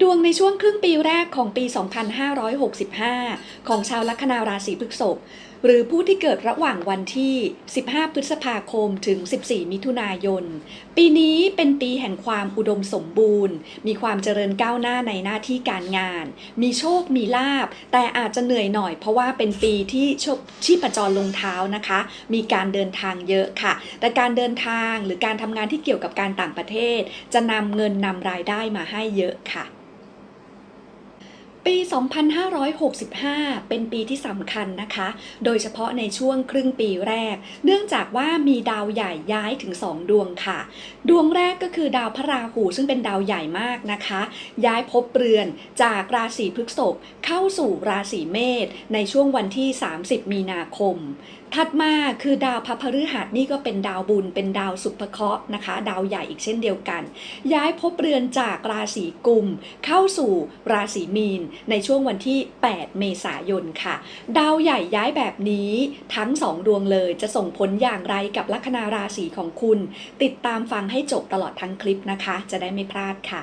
ดวงในช่วงครึ่งปีแรกของปี 2565 ของชาวลัคนาราศีพฤษภ หรือผู้ที่เกิดระหว่างวันที่ 15 พฤษภาคม ถึง 14 มิถุนายน ปีนี้เป็นปีแห่งความอุดมสมบูรณ์ มีความเจริญก้าวหน้าในหน้าที่การงาน มีโชค มีลาบ แต่อาจจะเหนื่อยหน่อยเพราะว่าเป็นปีที่ชชีพจรลงเท้านะคะ มีการเดินทางเยอะค่ะ แต่การเดินทางหรือการทำงานที่เกี่ยวกับการต่างประเทศ จะนำเงินนำรายได้มาให้เยอะค่ะ ปี 2565 เป็นปีที่สำคัญนะคะ โดยเฉพาะในช่วงครึ่งปีแรก เนื่องจากว่ามีดาวใหญ่ย้ายถึง 2 ดวงค่ะ ดวงแรกก็คือดาวพระราหูซึ่งเป็นดาวใหญ่มากนะคะ ย้ายพบเรือนจากราศีพฤษภเข้าสู่ราศีเมษในช่วงวันที่ 30 มีนาคมถัดมาคือดาวพระพฤหัสนี่ก็เป็นดาวบุญ เป็นดาวสุภเคราะห์นะคะ ดาวใหญ่อีกเช่นเดียวกัน ย้ายภพเรือนจากราศีกุม เข้าสู่ราศีมีน ในช่วงวันที่ 8 เมษายนค่ะ ดาวใหญ่ย้ายแบบนี้ทั้ง 2 ดวงเลยจะส่งผลอย่างไรกับลัคนาราศีของคุณ ติดตามฟังให้จบตลอดทั้งคลิปนะคะ จะได้ไม่พลาดค่ะ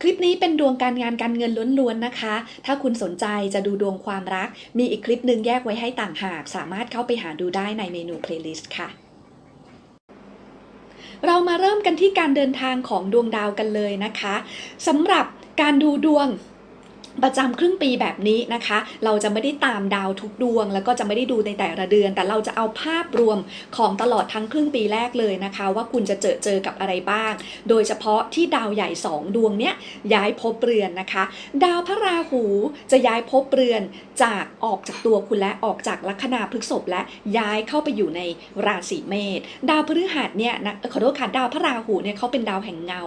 คลิปนี้เป็นดวงการงานการเงินล้วนๆนะคะ ถ้าคุณสนใจจะดูดวงความรัก มีอีกคลิปหนึ่งแยกไว้ให้ต่างหาก สามารถเข้าไปหาดูได้ในเมนูเพลย์ลิสต์ค่ะเรามาเริ่มกันที่การเดินทางของดวงดาวกันเลยนะคะสำหรับการดูดวง ประจำครึ่งปีแบบนี้นะคะ เราจะไม่ได้ตามดาวทุกดวง แล้วก็จะไม่ได้ดูในแต่ละเดือน แต่เราจะเอาภาพรวมของตลอดทั้งครึ่งปีแรกเลยนะคะ ว่าคุณจะเจอเจอกับอะไรบ้าง โดยเฉพาะที่ดาวใหญ่ 2 ดวงเนี้ยย้ายภพเรือนนะคะ ดาวพระราหูจะย้ายภพเรือนจากออกจากตัวคุณและออกจากลัคนาพฤกษภและย้ายเข้าไปอยู่ในราศีเมษดาวพฤหัสเนี่ยนะขอโทษค่ะดาวพระราหูเนี่ยเขาเป็นดาวแห่งเงา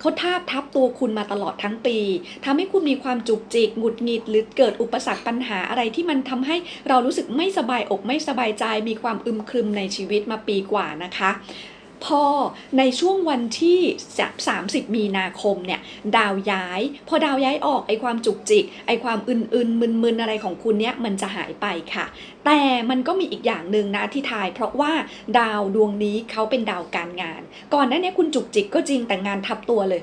เขาทาบทับตัวคุณมาตลอดทั้งปีทำให้คุณมีความจุกจิกหงุดหงิด หรือเกิดอุปสรรคปัญหาอะไรที่มันทำให้เรารู้สึกไม่สบายอกไม่สบายใจ มีความอึมครึมในชีวิตมาปีกว่านะคะพอในช่วงวันที่ 30 มีนาคมเนี่ยดาวย้าย พอดาวย้ายออกไอความจุกจิก ไอความอึนๆมึนๆอะไรของคุณเนี่ยมันจะหายไปค่ะ แต่มันก็มีอีกอย่างหนึ่งนะที่ทาย เพราะว่าดาวดวงนี้เขาเป็นดาวการงาน ก่อนหน้านี้คุณจุกจิกก็จริงแต่งานทับตัวเลย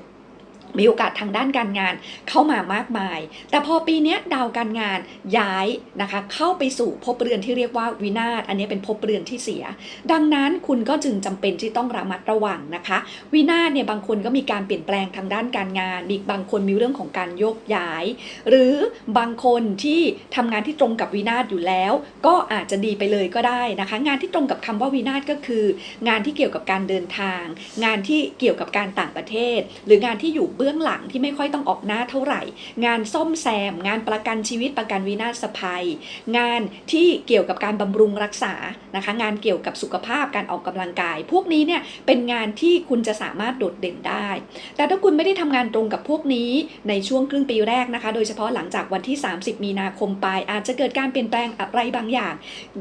มีโอกาสทางด้านการงานเข้ามามากมาย แต่พอปีนี้ดาวการงานย้ายนะคะเข้าไปสู่ภพเรือนที่เรียกว่าวินาศอันนี้เป็นภพเรือนที่เสีย ดังนั้นคุณก็จึงจำเป็นที่ต้องระมัดระวังนะคะ วินาศเนี่ยบางคนก็มีการเปลี่ยนแปลงทางด้านการงานมีบางคนมีเรื่องของการโยกย้าย หรือบางคนที่ทำงานที่ตรงกับวินาศอยู่แล้ว ก็อาจจะดีไปเลยก็ได้นะคะ งานที่ตรงกับคำว่าวินาศก็คือ งานที่เกี่ยวกับการเดินทาง งานที่เกี่ยวกับการต่างประเทศ หรืองานที่อยู่เบื้องหลังที่ไม่ค่อยต้องออกหน้าเท่าไหร่ งานซ่อมแซม งานประกันชีวิตประกันวินาศภัย งานที่เกี่ยวกับการบำรุงรักษานะคะ งานเกี่ยวกับสุขภาพการออกกำลังกาย พวกนี้เนี่ยเป็นงานที่คุณจะสามารถโดดเด่นได้ แต่ถ้าคุณไม่ได้ทำงานตรงกับพวกนี้ในช่วงครึ่งปีแรกนะคะ โดยเฉพาะหลังจากวันที่ 30 มีนาคมไป อาจจะเกิดการเปลี่ยนแปลงอะไรบางอย่าง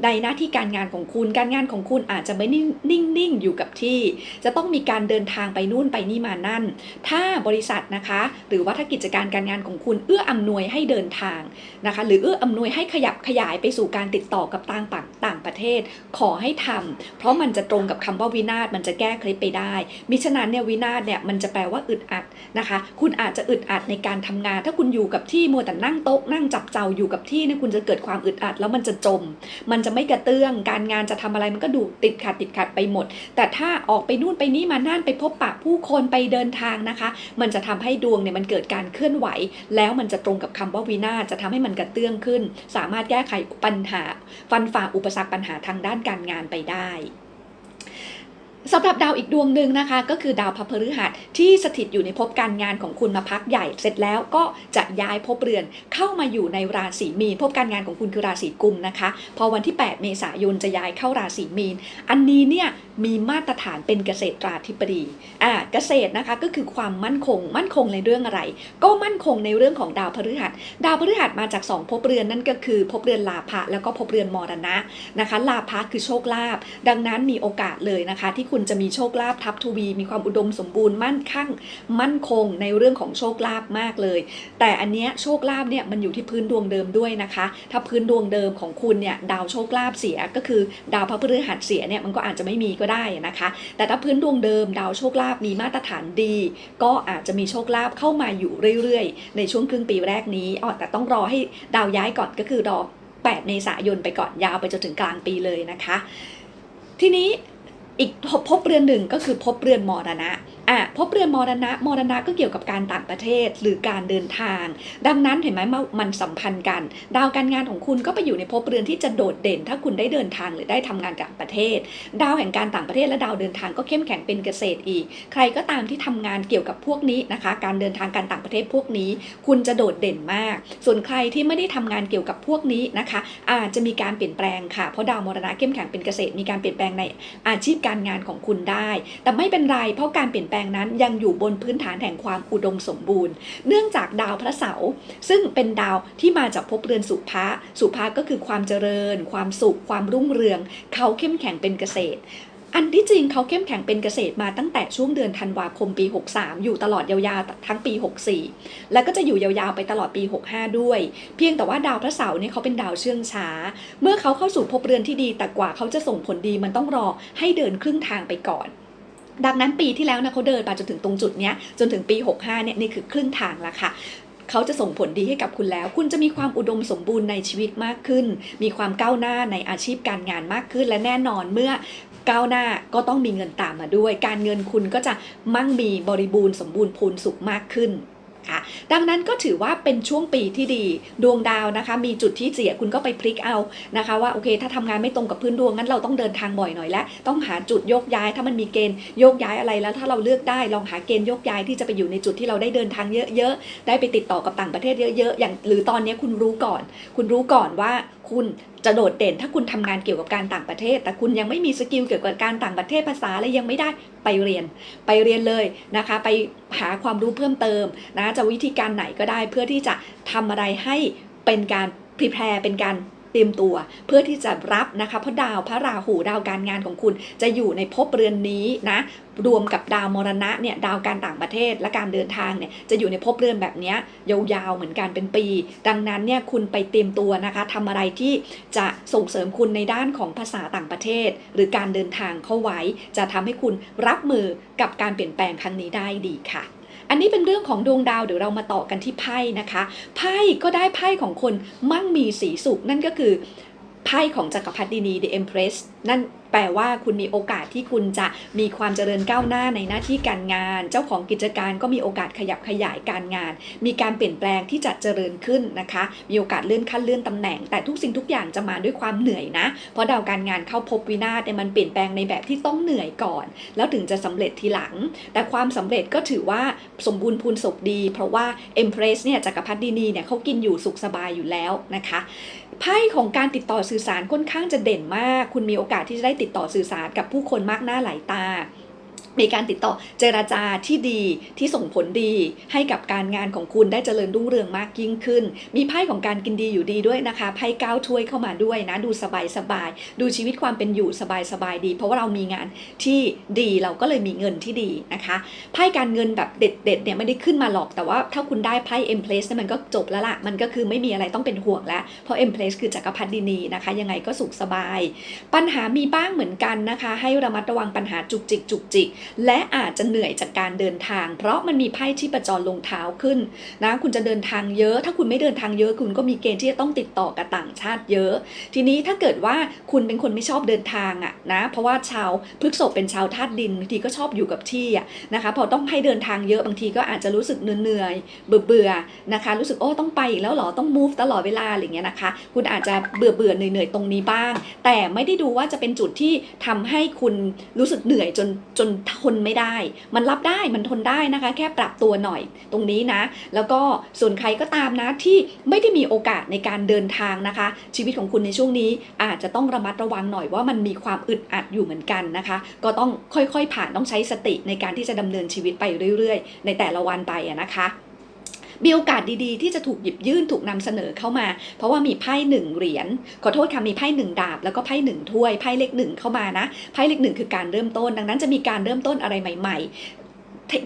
ในหน้าที่การงานของคุณ การงานของคุณอาจจะไม่นิ่งๆอยู่กับที่ จะต้องมีการเดินทางไปนู่นไปนี่มานั่น ถ้าบริษัทนะคะ หรือว่าถ้ากิจการการงานของคุณเอื้ออำนวยให้เดินทางนะคะ หรือเอื้ออำนวยให้ขยับขยายไปสู่การติดต่อกับต่าง ต่างประเทศขอให้ทำเพราะมันจะตรงกับคำว่าวินาศมันจะแก้เคล็ดไปได้ มิฉะนั้นเนี่ยวินาศเนี่ยมันจะแปลว่าอึดอัดนะคะ คุณอาจจะอึดอัดในการทำงาน ถ้าคุณอยู่กับที่มัวแต่นั่งโต๊ะนั่งจับเจ้าอยู่กับที่เนี่ยคุณจะเกิดความอึดอัดแล้วมันจะจม มันจะไม่กระเตื้อง การงานจะทำอะไรมันก็ดูติดขัดติดขัดไปหมด แต่ถ้าออกไปนู่นไปนี่มานั่นไปพบปะผู้คนไปเดินทางนะคะ มันจะทำให้ดวงเนี่ยมันเกิดการเคลื่อนไหว แล้วมันจะตรงกับคำว่าวินาศจะทำให้มันกระเตื้องขึ้น สามารถแก้ไขปัญหาฟันฝ่าอุปสรรคปัญหาทางด้านการงานไปได้สำหรับดาวอีกดวงหนึ่งนะคะ ก็คือดาวพระพฤหัสที่สถิตอยู่ในภพการงานของคุณมาพักใหญ่เสร็จแล้วก็จะย้ายภพเรือนเข้ามาอยู่ในราศีมีนภพการงานของคุณคือราศีกุมนะคะ พอวันที่ 8 เมษายนจะย้ายเข้าราศีมีน อันนี้เนี่ยมีมาตรฐานเป็นเกษตราธิบดีอ่าเกษตรนะคะก็คือความมั่นคง มั่นคงในเรื่องอะไร ก็มั่นคงในเรื่องของดาวพฤหัส ดาวพฤหัสมาจากสองภพเรือนนั่นก็คือภพเรือนลาภะแล้วก็ภพเรือนมรณะนะคะลาภะคือโชคลาภดังนั้นมีโอกาสเลยนะคะ ที่คุณจะมีโชคลาภทับทวี มีความอุดมสมบูรณ์มั่นคั่ง มั่นคงในเรื่องของโชคลาภมากเลย แต่อันเนี้ยโชคลาภเนี่ยมันอยู่ที่พื้นดวงเดิมด้วยนะคะ ถ้าพื้นดวงเดิมของคุณเนี่ยดาวโชคลาภเสียก็คือ ดาวพระพฤหัสเสียเนี่ยมันก็อาจจะไม่มีก็ได้นะคะ แต่ถ้าพื้นดวงเดิมดาวโชคลาภมีมาตรฐานดี ก็อาจจะมีโชคลาภเข้ามาอยู่เรื่อยๆ ในช่วงครึ่งปีแรกนี้อ๋อแต่ต้องรอให้ดาวย้ายก่อนก็คือรอ 8 เมษายนไปก่อนยาวไปจนถึงกลางปีเลยนะคะ ทีนี้อีกพบเรือนหนึ่งก็คือพบเรือนมรณะ อะภพเรือนมรณะมรณะก็เกี่ยวกับการต่างประเทศหรือการเดินทาง ดังนั้นเห็นไหมมันสัมพันธ์กัน ดาวการงานของคุณก็ไปอยู่ในภพเรือนที่จะโดดเด่น ถ้าคุณได้เดินทางหรือได้ทำงานต่างประเทศ ดาวแห่งการต่างประเทศและดาวเดินทางก็เข้มแข็งเป็นเกษตรอีก ใครก็ตามที่ทำงานเกี่ยวกับพวกนี้นะคะ การเดินทางการต่างประเทศพวกนี้ คุณจะโดดเด่นมาก ส่วนใครที่ไม่ได้ทำงานเกี่ยวกับพวกนี้นะคะ อาจจะมีการเปลี่ยนแปลงค่ะเพราะดาวมรณะเข้มแข็งเป็นเกษตรมีการเปลี่ยนแปลงในอาชีพการงานของคุณได้ แต่ไม่เป็นไรเพราะการเปลี่ยนแปลงนั้นยังอยู่บนพื้นฐานแห่งความอุดมสมบูรณ์ เนื่องจากดาวพระเสาร์ซึ่งเป็นดาวที่มาจากภพเรือนสุภะสุภะก็คือความเจริญ ความสุข ความรุ่งเรือง เขาเข้มแข็งเป็นเกษตรอันที่จริงเขาเข้มแข็งเป็นเกษตรมาตั้งแต่ช่วงเดือนธันวาคมปี 63 อยู่ตลอดยาวๆทั้งปี 64 แล้วก็จะอยู่ยาวๆไปตลอดปี 65 ด้วย เพียงแต่ว่าดาวพระเสาร์เนี่ยเขาเป็นดาวเชื่องช้า เมื่อเขาเข้าสู่ภพเรือนที่ดีแต่กว่าเขาจะส่งผลดีมันต้องรอให้เดินครึ่งทางไปก่อน ดังนั้นปีที่แล้วนะเขาเดินมาจนถึงตรงจุดเนี้ยจนถึงปี 65เนี่ยนี่คือครึ่งทางแล้วค่ะเขาจะส่งผลดีให้กับคุณแล้ว คุณจะมีความอุดมสมบูรณ์ในชีวิตมากขึ้น มีความก้าวหน้าในอาชีพการงานมากขึ้น และแน่นอนเมื่อก้าวหน้าก็ต้องมีเงินตามมาด้วย การเงินคุณก็จะมั่งมีบริบูรณ์สมบูรณ์พูนสุขมากขึ้น ค่ะดังนั้นก็ถือว่าเป็นช่วงปีที่ดีดวงดาวนะคะ มีจุดที่เสียคุณก็ไปพลิกเอานะคะ ว่าโอเค ถ้าทำงานไม่ตรงกับพื้นดวงงั้นเราต้องเดินทางบ่อยหน่อยและต้องหาจุดโยกย้าย ถ้ามันมีเกณฑ์โยกย้ายอะไรแล้วถ้าเราเลือกได้ลองหาเกณฑ์โยกย้ายที่จะไปอยู่ในจุดที่เราได้เดินทางเยอะๆได้ไปติดต่อกับต่างประเทศเยอะๆอย่าง หรือตอนนี้คุณรู้ก่อน คุณรู้ก่อนว่าคุณจะโดดเด่นถ้าคุณทำงานเกี่ยวกับการต่างประเทศ แต่คุณยังไม่มีสกิลเกี่ยวกับการต่างประเทศภาษาอะไรยังไม่ได้ไปเรียน ไปเรียนเลยนะคะ ไปหาความรู้เพิ่มเติมนะจะวิธีการไหนก็ได้เพื่อที่จะทำอะไรให้เป็นการพรีแพร์เป็นการ เตรียมตัวเพื่อที่จะรับนะคะเพราะดาวพระราหูดาวการงานของคุณ จะอยู่ในภพเรือนนี้นะรวมกับดาวมรณะเนี่ยดาวการต่างประเทศและการเดินทางเนี่ยจะอยู่ในภพเรือนแบบนี้ยยาวๆเหมือนกันเป็นปี ดังนั้นเนี่ยคุณไปเตรียมตัวนะคะทำอะไรที่จะส่งเสริมคุณในด้านของภาษาต่างประเทศ หรือการเดินทางเข้าไว้ จะทำให้คุณรับมือกับการเปลี่ยนแปลงครั้งนี้ได้ดีค่ะ อันนี้เป็นเรื่องของดวงดาวเดี๋ยวเรามาต่อกันที่ไพ่นะคะ ไพ่ก็ได้ไพ่ของคนมั่งมีสีสุขนั่นก็คือไพ่ของจักรพรรดินี The Empress นั่น แปลว่าคุณมีโอกาสที่คุณจะมีความเจริญก้าวหน้าในหน้าที่การงาน เจ้าของกิจการก็มีโอกาสขยับขยายการงาน มีการเปลี่ยนแปลงที่จะเจริญขึ้นนะคะ มีโอกาสเลื่อนขั้นเลื่อนตำแหน่ง แต่ทุกสิ่งทุกอย่างจะมาด้วยความเหนื่อยนะ เพราะดาวการงานเข้าพบวินาศเนี่มันเปลี่ยนแปลงในแบบที่ต้องเหนื่อยก่อน แล้วถึงจะสำเร็จทีหลัง แต่ความสำเร็จก็ถือว่าสมบูรณ์พูนสุขดี เพราะว่า Empress เนี่ยจักรพรรดินีเนี่ยเขากินอยู่สุขสบายอยู่แล้วนะคะไพ่ของการติดต่อสื่อสารค่อนข้างจะเด่นมาก คุณมีโอกาสที่จะได้ติดต่อสื่อสารกับผู้คนมากหน้าหลายตา มีการติดต่อเจราจาที่ดีที่ส่งผลดีให้กับการงานของคุณได้เจริญรุ่งเรืองมากยิ่งขึ้น มีไพ่ของการกินดีอยู่ดีด้วยนะคะไพ่ก้าวถ้วยเข้ามาด้วยนะ ดูสบายสบายๆดูชีวิตความเป็นอยู่สบายสบายๆดี เพราะว่าเรามีงานที่ดีเราก็เลยมีเงินที่ดีนะคะไพ่การเงินแบบเด็ดๆเนี่ยไม่ได้ขึ้นมาหรอกแต่ว่าถ้าคุณได้ไพ่ M place เนี่ยมันก็จบแล้วล่ะมันก็คือไม่มีอะไรต้องเป็นห่วงแล้วเพราะ M place คือจักรพรรดินีนะคะ ยังไงก็สุขสบาย ปัญหามีบ้างเหมือนกันนะคะ ให้ระมัดระวังปัญหาจุกจิกจุกจิกและอาจจะเหนื่อยจากการเดินทาง เพราะมันมีไพ่ที่ประจรลงเท้าขึ้นนะคุณจะเดินทางเยอะ ถ้าคุณไม่เดินทางเยอะ คุณก็มีเกณฑ์ที่จะต้องติดต่อกับต่างชาติเยอะ ทีนี้ถ้าเกิดว่าคุณเป็นคนไม่ชอบเดินทางอะนะเพราะว่าชาวพฤกษภเป็นชาวธาตุดินบางทีก็ชอบอยู่กับที่อะนะคะพอต้องให้เดินทางเยอะบางทีก็อาจจะรู้สึกเหนื่อยเบื่อเบื่อนะคะ รู้สึกโอ้ต้องไปอีกแล้วหรอต้อง move ตลอดเวลาอะไรเงี้ยนะคะ คุณอาจจะเบื่อเบื่อเหนื่อยๆตรงนี้บ้าง แต่ไม่ได้ดูว่าจะเป็นจุดที่ทำให้คุณรู้สึกเหนื่อยจนจนททนไม่ได้ มันรับได้มันทนได้นะคะ แค่ปรับตัวหน่อยตรงนี้นะ แล้วก็ส่วนใครก็ตามนะที่ไม่ได้มีโอกาสในการเดินทางนะคะ ชีวิตของคุณในช่วงนี้อาจจะต้องระมัดระวังหน่อยว่ามันมีความอึดอัดอยู่เหมือนกันนะคะ ก็ต้องค่อยๆผ่านต้องใช้สติในการที่จะดำเนินชีวิตไปเรื่อยๆ ในแต่ละวันไปนะคะ มีโอกาสดีๆ ที่จะถูกหยิบยื่นถูกนำเสนอเข้ามา เพราะว่ามีไพ่หนึ่งเหรียญขอโทษค่ะมีไพ่หนึ่งดาบแล้วก็ไพ่หนึ่งถ้วยไพ่เลขหนึ่งเข้ามานะไพ่เลขหนึ่งคือการเริ่มต้น ดังนั้นจะมีการเริ่มต้นอะไรใหม่ ๆ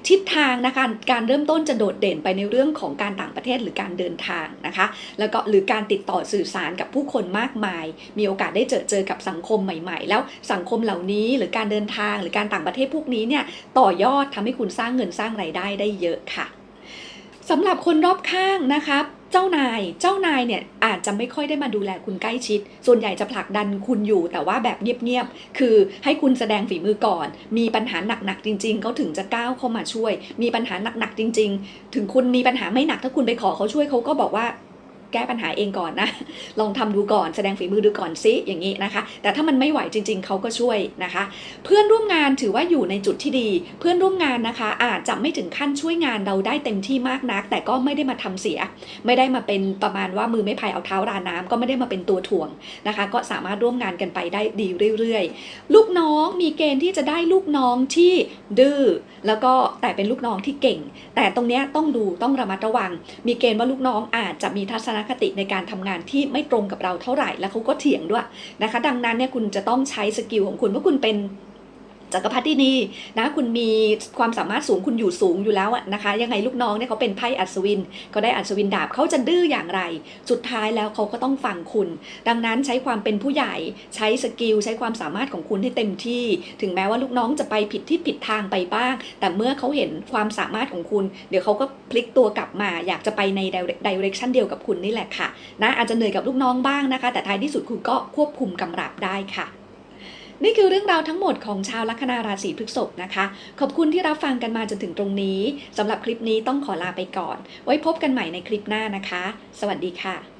ทิศทางนะคะการเริ่มต้นจะโดดเด่นไปในเรื่องของการต่างประเทศหรือการเดินทางนะคะ แล้วก็หรือการติดต่อสื่อสารกับผู้คนมากมาย มีโอกาสได้เจอเจอกับสังคมใหม่ ๆ แล้วสังคมเหล่านี้หรือการเดินทางหรือการต่างประเทศพวกนี้เนี่ยต่อยอดทำให้คุณสร้างเงินสร้างไรายได้ได้เยอะค่ะ สำหรับคนรอบข้างนะคะเจ้านายเจ้านายเนี่ยอาจจะไม่ค่อยได้มาดูแลคุณใกล้ชิด ส่วนใหญ่จะผลักดันคุณอยู่แต่ว่าแบบเงียบๆคือให้คุณแสดงฝีมือก่อน มีปัญหาหนักๆจริงๆเขาถึงจะก้าวเข้ามาช่วย มีปัญหาหนักๆจริง ๆ ถึงคุณมีปัญหาไม่หนักถ้าคุณไปขอเขาช่วยเขาก็บอกว่า ก้ปัญหาเองก่อนนะ ลองทำดูก่อนแสดงฝีมือดูก่อนซิอย่างนี้นะคะ แต่ถ้ามันไม่ไหวจริง ๆเขาก็ช่วยนะคะ เพื่อนร่วมงานถือว่าอยู่ในจุดที่ดี เพื่อนร่วมงานนะคะ อาจจะไม่ถึงขั้นช่วยงานเราได้เต็มที่มากนัก แต่ก็ไม่ได้มาทำเสีย ไม่ได้มาเป็นประมาณว่ามือไม่พายเอาเท้าราน้ำก็ไม่ได้มาเป็นตัวถ่วงนะคะ ก็สามารถร่วมงานกันไปได้ดีเรื่อยๆ ลูกน้องมีเกณฑ์ที่จะได้ลูกน้องที่ดื้อแล้วก็แต่เป็นลูกน้องที่เก่ง แต่ตรงเนี้ยต้องดูต้องระมัดระวัง มีเกณฑ์ว่าลูกน้องอาจจะมีทัศนคติในการทำงานที่ไม่ตรงกับเราเท่าไหร่ แล้วเขาก็เถียงด้วยนะคะ ดังนั้นเนี่ยคุณจะต้องใช้สกิลของคุณว่าคุณเป็น จักรพรรดินีนะคุณมีความสามารถสูงคุณอยู่สูงอยู่แล้วอะนะคะ ยังไงลูกน้องเนี่ยเขาเป็นไพ่อัศวินเขาได้อัศวินดาบเขาจะดื้ออย่างไร สุดท้ายแล้วเขาก็ต้องฟังคุณ ดังนั้นใช้ความเป็นผู้ใหญ่ใช้สกิลใช้ความสามารถของคุณให้เต็มที่ ถึงแม้ว่าลูกน้องจะไปผิดที่ผิดทางไปบ้าง แต่เมื่อเขาเห็นความสามารถของคุณ เดี๋ยวเขาก็พลิกตัวกลับมา อยากจะไปในดิเรกชันเดียวกับคุณนี่แหละค่ะนะอาจจะเหนื่อยกับลูกน้องบ้างนะคะ แต่ท้ายที่สุดคุณก็ควบคุมกำลับได้ค่ะ นี่คือเรื่องราวทั้งหมดของชาวลัคนาราศีพฤษภนะคะ ขอบคุณที่รับฟังกันมาจนถึงตรงนี้สำหรับคลิปนี้ต้องขอลาไปก่อน ไว้พบกันใหม่ในคลิปหน้านะคะ สวัสดีค่ะ